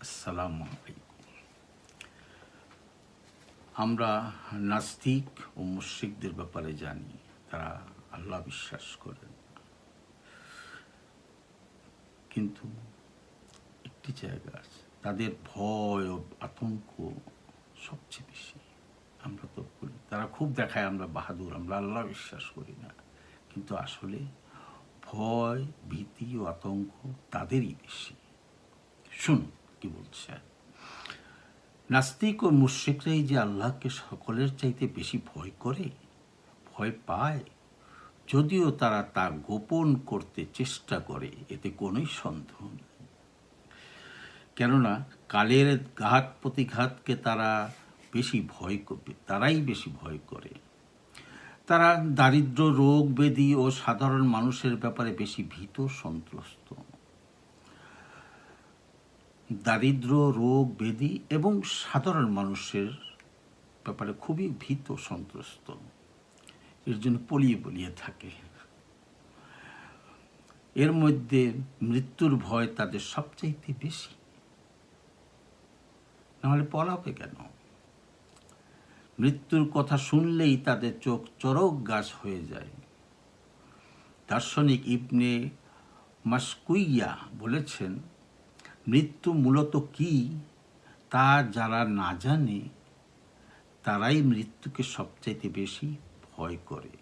আসসালামু আলাইকুম আমরা নাস্তিক ও মুশ্রিকদের ব্যাপারে জানি। তারা আল্লাহ বিশ্বাস করেন। কিন্তু একটি জায়গা আছে। তাদের ভয় ও আতঙ্ক সবচেয়ে বেশি। আমরা তো বলি, তারা খুব দেখায় আমরা বাহাদুর, আমরা আল্লাহ বিশ্বাস করি না। কিন্তু আসলে ভয়, ভীতি ও আতঙ্ক তাদেরই বেশি। শুনুন কি বলছে। নাস্তিক ও মুশ্রিকরাই যে আল্লাহকে সকলের চাইতে বেশি ভয় করে, ভয় পায়, যদিও তারা তা গোপন করতে চেষ্টা করে, এতে কোনোই সন্দেহ নেই। কেননা কালের ঘাত প্রতিঘাতকে তারা বেশি ভয় তারাই বেশি ভয় করে। তারা দারিদ্র, রোগ ব্যাধি ও সাধারণ মানুষের ব্যাপারে বেশি ভীত, সন্ত্রস্ত। দারিদ্র, রোগ ব্যাধি এবং সাধারণ মানুষের ব্যাপারে খুবই ভীত, সন্ত্রস্ত। এর জন্য পলিয়ে পলিয়ে থাকে। এর মধ্যে মৃত্যুর ভয় তাদের সবচাইতে বেশি। নাহলে পলাবে কেন? মৃত্যুর কথা শুনলেই তাদের চোখ চরক গাছ হয়ে যায়। দার্শনিক ইবনে মাসকুইয়া বলেছেন, মৃত্যু মূলত কি তা যারা না জানে, তারাই মৃত্যুকে সবচাইতে বেশি ভয় করে।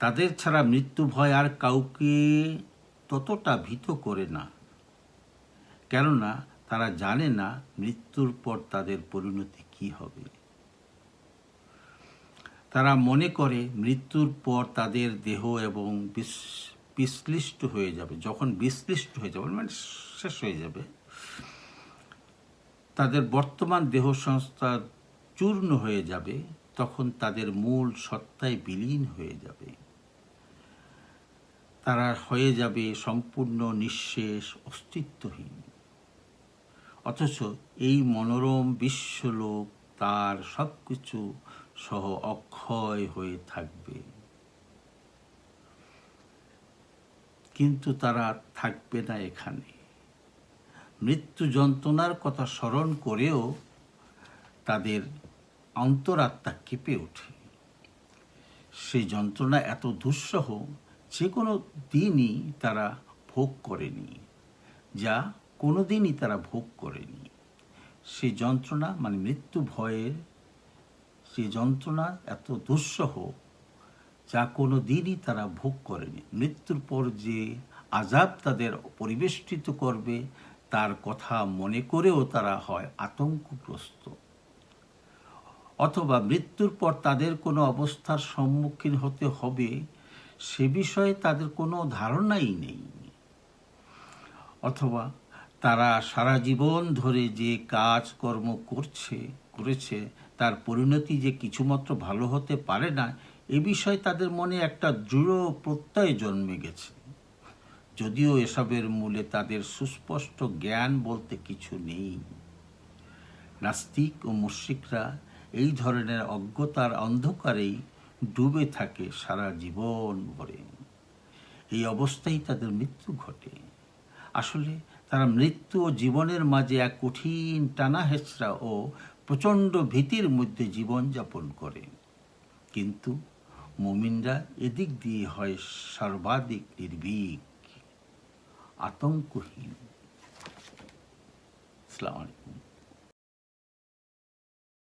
তাদের ছাড়া মৃত্যু ভয় আর কাউকে ততটা ভীত করে না, কেননা তারা জানে না মৃত্যুর পর তাদের পরিণতি কি হবে। তারা মনে করে মৃত্যুর পর তাদের দেহ এবং বিশ- বিশ্লিষ্ট হয়ে যাবে। যখন বিশ্লিষ্ট হয়ে যাবে মানে শেষ হয়ে যাবে, তাদের বর্তমান দেহ সংস্থা চূর্ণ হয়ে যাবে, তখন তাদের মূল সত্তায় বিলীন হয়ে যাবে। তারা হয়ে যাবে সম্পূর্ণ, নিঃশেষ, অস্তিত্বহীন। অথচ এই মনোরম বিশ্বলোক তার সব কিছু সহ অক্ষয় হয়ে থাকবে। কিন্তু তারা থাকবে না এখানে। মৃত্যু যন্ত্রণার কথা স্মরণ করেও তাদের অন্তরাত্মা কেঁপে ওঠে। সেই যন্ত্রণা এত দুঃসহ যে কোনো দিনই তারা ভোগ করেনি, যা কোনো দিনই তারা ভোগ করেনি। সেই যন্ত্রণা মানে মৃত্যু ভয়ের সেই যন্ত্রণা এত দুঃসহ যা কোনো দিনই তারা ভোগ করেনি। মৃত্যুর পর যে আজাব তাদের পরিবেষ্টিত করবে, তার কথা মনে করেও তারা হয় আতঙ্কগ্রস্ত। অথবা মৃত্যুর পর তাদের কোনো অবস্থার সম্মুখীন হতে হবে, সে বিষয়ে তাদের কোনো ধারণাই নেই। অথবা তারা সারা জীবন ধরে যে কাজকর্ম করছে করেছে, তার পরিণতি যে কিছুমাত্র ভালো হতে পারে না, এ বিষয়ে তাদের মনে একটা দৃঢ় প্রত্যয় জন্মে গেছে। যদিও এসবের মূলে তাদের সুস্পষ্ট জ্ঞান বলতে কিছু নেই। নাস্তিক ও মুশ্রিকরা এই ধরনের অজ্ঞতার অন্ধকারেই ডুবে থাকে সারা জীবন ভরে। এই অবস্থায় তাদের মৃত্যু ঘটে। আসলে তারা মৃত্যু ও জীবনের মাঝে এক কঠিন টানা হেঁচড়া ও প্রচণ্ড ভীতির মধ্যে জীবন যাপন করে। কিন্তু মুমিনরা এদিক দিয়ে হয় সর্বাধিক নির্ভীক, আতঙ্কহীন। আসসালামু আলাইকুম।